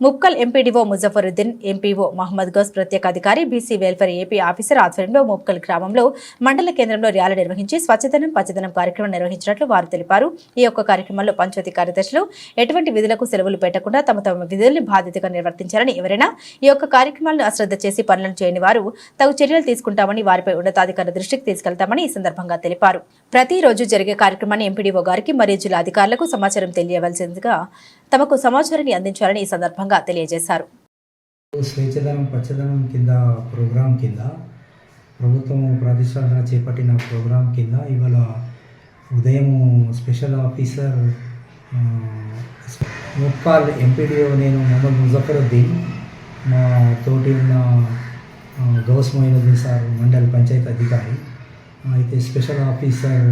ముక్కల్ MPDO ముజఫరుద్దీన్ MPO Mohammed Ghouse ప్రత్యేక అధికారి BC welfare AP officer ఆధ్వర్యంలో ముక్కల్ గ్రామంలో మండల కేంద్రంలో ర్యాలీ నిర్వహించి స్వచ్ఛదనం పచ్చదనం కార్యక్రమం నిర్వహించినట్లు వారు తెలిపారు. ఈ యొక్క కార్యక్రమంలో పంచాయతీ కార్యదర్శులు ఎటువంటి విధులకు సెలవులు పెట్టకుండా తమ తమ విధుల్ని బాధ్యతగా నిర్వర్తించాలని ఎవరైనా ఈ యొక్క కార్యక్రమాలను అశ్రద్ధ చేసి పనులను చేయని వారు తగు చర్యలు తీసుకుంటామని వారిపై ఉన్నతాధికారుల దృష్టికి తీసుకెళ్తామని ఈ సందర్భంగా తెలిపారు. ప్రతిరోజు జరిగే కార్యక్రమాన్ని ఎంపీడీఓ గారికి మరియు జిల్లా అధికారులకు సమాచారం తెలియవలసిందిగా తమకు సమాచారాన్ని అందించాలని ఈ సందర్భంగా తెలియజేశారు. స్వేచ్ఛదనం పచ్చదనం కింద ప్రోగ్రాం కింద ప్రభుత్వం ప్రతిష్టాపన చేపట్టిన ప్రోగ్రాం కింద ఇవాళ ఉదయం స్పెషల్ ఆఫీసర్ ముప్పాల్ ఎంపీడీఓ నేను మొహమ్మద్ ముజఫరుద్దీన్ మా తోటి ఉన్న గౌస్ మొయినుద్దీన్ సార్ మండల్ పంచాయత్ అధికారి అయితే special officer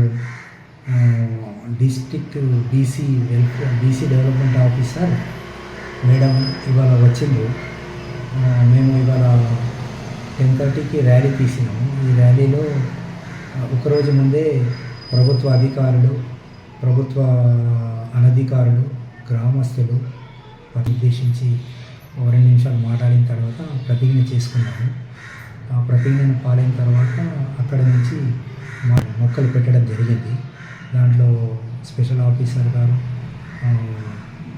district BC welfare BC development officer madam ఇవాళ వచ్చింది మేము ఇవాళ టెన్ థర్టీకి ర్యాలీ తీసినాము. ఈ ర్యాలీలో ఒకరోజు ముందే ప్రభుత్వ అధికారులు ప్రభుత్వ అనధికారులు గ్రామస్తులు ఉద్దేశించి రెండు నిమిషాలు మాట్లాడిన తర్వాత ప్రతిజ్ఞ చేసుకున్నాము. ఆ ప్రతిజ్ఞను పాలైన తర్వాత అక్కడ నుంచి మా మొక్కలు పెట్టడం జరిగింది. దాంట్లో స్పెషల్ ఆఫీసర్ గారు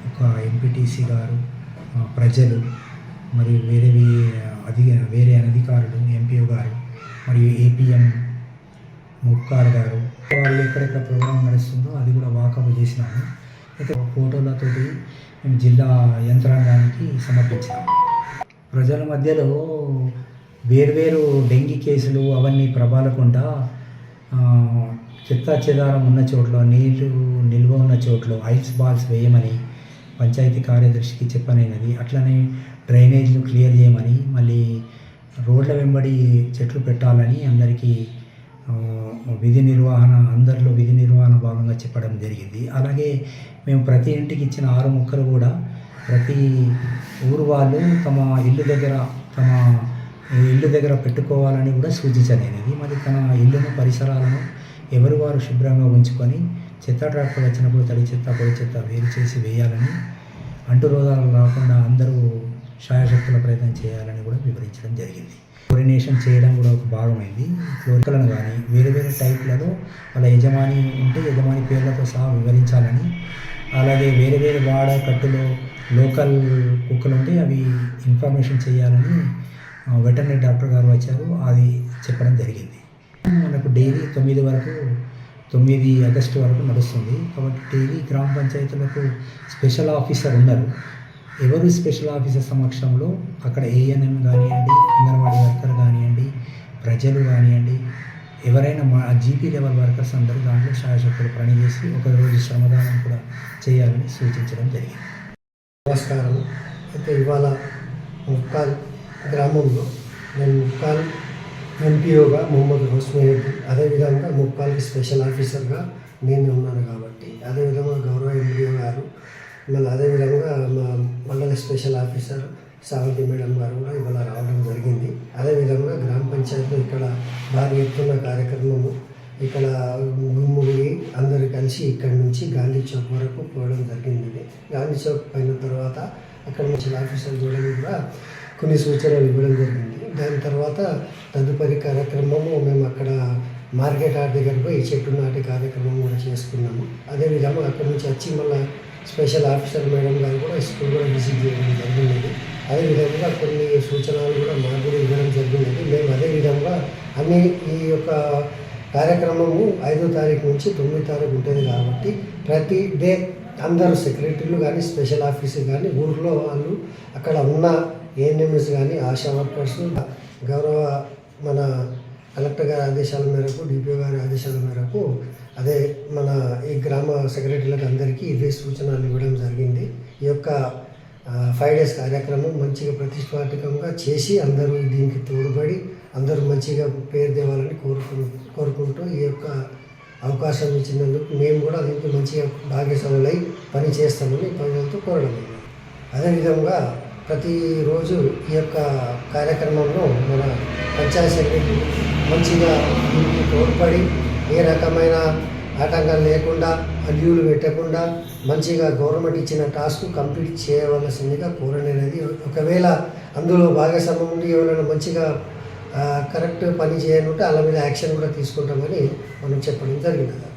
ఒక ఎంపీటీసీ గారు ప్రజలు మరియు వేరే అధి వేరే అనధికారులు ఎంపీఓ గారు మరియు ఏపీఎం ముక్కార్ గారు. వాళ్ళు ఎక్కడెక్కడ ప్రోగ్రాం నడుస్తుందో అది కూడా వాకప్ చేసినాము. అయితే ఫోటోలతోటి మేము జిల్లా యంత్రాంగానికి సమర్పించాము ప్రజల మధ్యలో వేర్వేరు డెంగీ కేసులు అవన్నీ ప్రబలకుండా చెత్త చెదారం ఉన్న చోట్ల నీళ్ళు నిల్వ ఉన్న చోట్ల ఐస్ బాల్స్ వేయమని పంచాయతీ కార్యదర్శికి చెప్పనైనది. అట్లనే డ్రైనేజ్లు క్లియర్ చేయమని మళ్ళీ రోడ్ల వెంబడి చెట్లు పెట్టాలని అందరికీ విధి నిర్వహణ అందరిలో విధి నిర్వహణ భాగంగా చెప్పడం జరిగింది. అలాగే మేము ప్రతి ఇంటికి ఇచ్చిన ఆరు మొక్కలు కూడా ప్రతి ఊరు వాళ్ళు తమ ఇల్లు దగ్గర తమ ఇల్లు దగ్గర పెట్టుకోవాలని కూడా సూచించలేనిది మరి తన ఇల్లును పరిసరాలను ఎవరు వారు శుభ్రంగా ఉంచుకొని చెత్త ట్రాక్టర్ వచ్చినప్పుడు తడి చెత్త పొడి చెత్త వేరు చేసి వేయాలని అంటు రోగాలు రాకుండా అందరూ శాయశక్తుల ప్రయత్నం చేయాలని కూడా వివరించడం జరిగింది. క్లోరినేషన్ చేయడం కూడా ఒక భాగమైంది. క్లోరికలను కానీ వేరే వేరే టైప్లలో వాళ్ళ యజమాని ఉంటే యజమాని పేర్లతో సహా వివరించాలని అలాగే వేరే వేరే వాడ కట్టులో లోకల్ కుక్కలు ఉంటే అవి ఇన్ఫర్మేషన్ చేయాలని వెటర్నరీ డాక్టర్ గారు వచ్చారు. అది చెప్పడం జరిగింది. మనకు డైలీ తొమ్మిది వరకు తొమ్మిది ఆగస్టు వరకు నడుస్తుంది. కాబట్టి డైలీ గ్రామ పంచాయతీలకు స్పెషల్ ఆఫీసర్ ఉన్నారు ఎవరు స్పెషల్ ఆఫీసర్ సమక్షంలో అక్కడ ఏఎన్ఎం కానివ్వండి అంగన్వాడీ వర్కర్ కానివ్వండి ప్రజలు కానివ్వండి ఎవరైనా మా జీపీ లెవెల్ వర్కర్స్ అందరూ దాంట్లో శాయశక్తులు పనిచేసి ఒక రోజు శ్రమదానం కూడా చేయాలని సూచించడం జరిగింది. నమస్కారం. అయితే ఇవాళ ముక్కాల్ గ్రామంలో నేను ముక్కాల్ ఎంపీఓగా మొహమ్మద్ హుస్మయ్యద్దు అదేవిధంగా ముక్కాల్కి స్పెషల్ ఆఫీసర్గా నేను ఉన్నాను కాబట్టి అదేవిధంగా గౌరవ ఎంపీఓ గారు మళ్ళీ అదేవిధంగా మా మండల స్పెషల్ ఆఫీసర్ సావంతి మేడం గారు కూడా ఇవాళ రావడం జరిగింది. అదేవిధంగా గ్రామ పంచాయతీలో ఇక్కడ భారీ ఎత్తున కార్యక్రమము ఇక్కడ గుమ్ముడి అందరు కలిసి ఇక్కడ నుంచి గాంధీ చౌక్ వరకు పోవడం జరిగింది. గాంధీ చౌక్ పోయిన తర్వాత అక్కడ నుంచి ఆఫీసర్ చూడడం కూడా కొన్ని సూచనలు ఇవ్వడం జరిగింది. దాని తర్వాత తదుపరి కార్యక్రమము మేము అక్కడ మార్కెట్ ఆర్ దగ్గర పోయి చెట్టు నాటి కార్యక్రమం కూడా చేసుకున్నాము. అదేవిధంగా అక్కడ నుంచి వచ్చి మళ్ళీ స్పెషల్ ఆఫీసర్ మేడం గారు కూడా స్కూల్ కూడా విజిట్ చేయడం జరిగినది. అదేవిధంగా కొన్ని సూచనలు కూడా మాకు కూడా ఇవ్వడం జరిగినది. మేము అదేవిధంగా అన్ని ఈ యొక్క కార్యక్రమము ఐదో తారీఖు నుంచి తొమ్మిది తారీఖు ఉంటుంది కాబట్టి ప్రతి డే అందరూ సెక్రటరీలు కానీ స్పెషల్ ఆఫీసర్ కానీ ఊర్లో వాళ్ళు అక్కడ ఉన్న ఏఎన్ఎంఎస్ కానీ ఆశా వర్కర్స్ గౌరవ మన కలెక్టర్ గారి ఆదేశాల మేరకు డిపిఓ గారి ఆదేశాల మేరకు అదే మన ఈ గ్రామ సెక్రటరీలకు అందరికీ ఇవే సూచనలు ఇవ్వడం జరిగింది. ఈ యొక్క ఫైవ్ డేస్ కార్యక్రమం మంచిగా ప్రతిష్టాత్మకంగా చేసి అందరూ దీనికి తోడ్పడి అందరూ మంచిగా పేరు తేవాలని కోరుకు కోరుకుంటూ ఈ యొక్క అవకాశం ఇచ్చినందుకు మేము కూడా దీనికి మంచిగా భాగస్వాములై పని చేస్తామని ప్రజలతో కోరడం అదేవిధంగా ప్రతిరోజు ఈ యొక్క కార్యక్రమంలో మన పంచాయత్ సెక్రటరీ మంచిగా దీనికి తోడ్పడి ఏ రకమైన ఆటంకాలు లేకుండా అల్లులు పెట్టకుండా మంచిగా గవర్నమెంట్ ఇచ్చిన టాస్క్ కంప్లీట్ చేయవలసిందిగా కోరనేది ఒకవేళ అందులో భాగస్వామ్యం ఉండి ఎవరైనా మంచిగా కరెక్ట్ పని చేయనుంటే వాళ్ళ మీద యాక్షన్ కూడా తీసుకుంటామని మనం చెప్పడం జరిగింది.